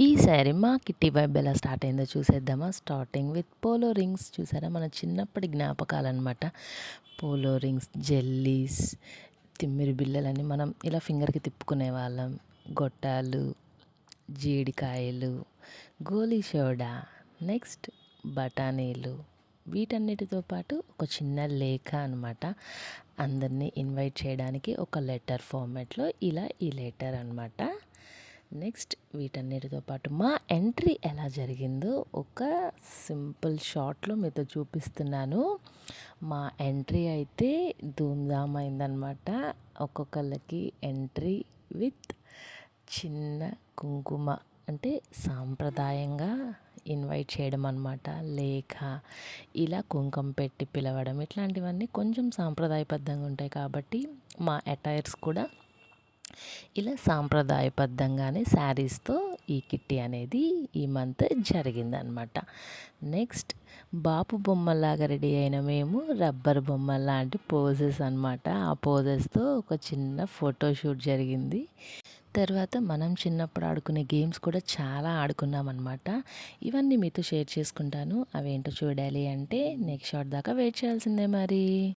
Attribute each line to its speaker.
Speaker 1: ఈసారి మా kitty vibe ఎలా స్టార్ట్ అయిందో చూసేద్దామా? స్టార్టింగ్ విత్ పోలో రింగ్స్ చూసారా? మన చిన్నప్పటి జ్ఞాపకాలు అనమాట పోలో రింగ్స్ జెల్లీస్ తిమ్మిరి బిళ్ళలని మనం ఇలా ఫింగర్కి తిప్పుకునే వాళ్ళం. గొట్టాలు జీడికాయలు గోలీ సోడా నెక్స్ట్ బఠానీలు. వీటన్నిటితో పాటు ఒక చిన్న లేఖ అనమాట అందరినీ ఇన్వైట్ చేయడానికి ఒక లెటర్ ఫార్మాట్లో ఇలా ఈ లెటర్ అనమాట నెక్స్ట్ వీటన్నిటితో పాటు మా ఎంట్రీ ఎలా జరిగిందో ఒక సింపుల్ షాట్లో మీతో చూపిస్తున్నాను. మా ఎంట్రీ అయితే ధూమ్ధామ్ అయిందనమాట ఒక్కొక్కళ్ళకి ఎంట్రీ విత్ చిన్న కుంకుమ అంటే సాంప్రదాయంగా ఇన్వైట్ చేయడం అనమాట లేఖ ఇలా కుంకుమ పెట్టి పిలవడం ఇట్లాంటివన్నీ కొంచెం సాంప్రదాయబద్ధంగా ఉంటాయి కాబట్టి మా అటైర్స్ కూడా ఇలా సాంప్రదాయబద్ధంగానే శారీస్తో ఈ కిట్టి అనేది ఈ మంత్ జరిగిందనమాట. నెక్స్ట్ బాపు బొమ్మలాగా రెడీ అయిన మేము రబ్బర్ బొమ్మ లాంటి పోజెస్ అనమాట. ఆ పోజెస్తో ఒక చిన్న ఫోటోషూట్ జరిగింది. తర్వాత మనం చిన్నప్పుడు ఆడుకునే గేమ్స్ కూడా చాలా ఆడుకున్నాం అనమాట ఇవన్నీ మీతో షేర్ చేసుకుంటాను. అవేంటో చూడాలి అంటే నెక్స్ట్ షార్ట్ దాకా వెయిట్ చేయాల్సిందే మరి.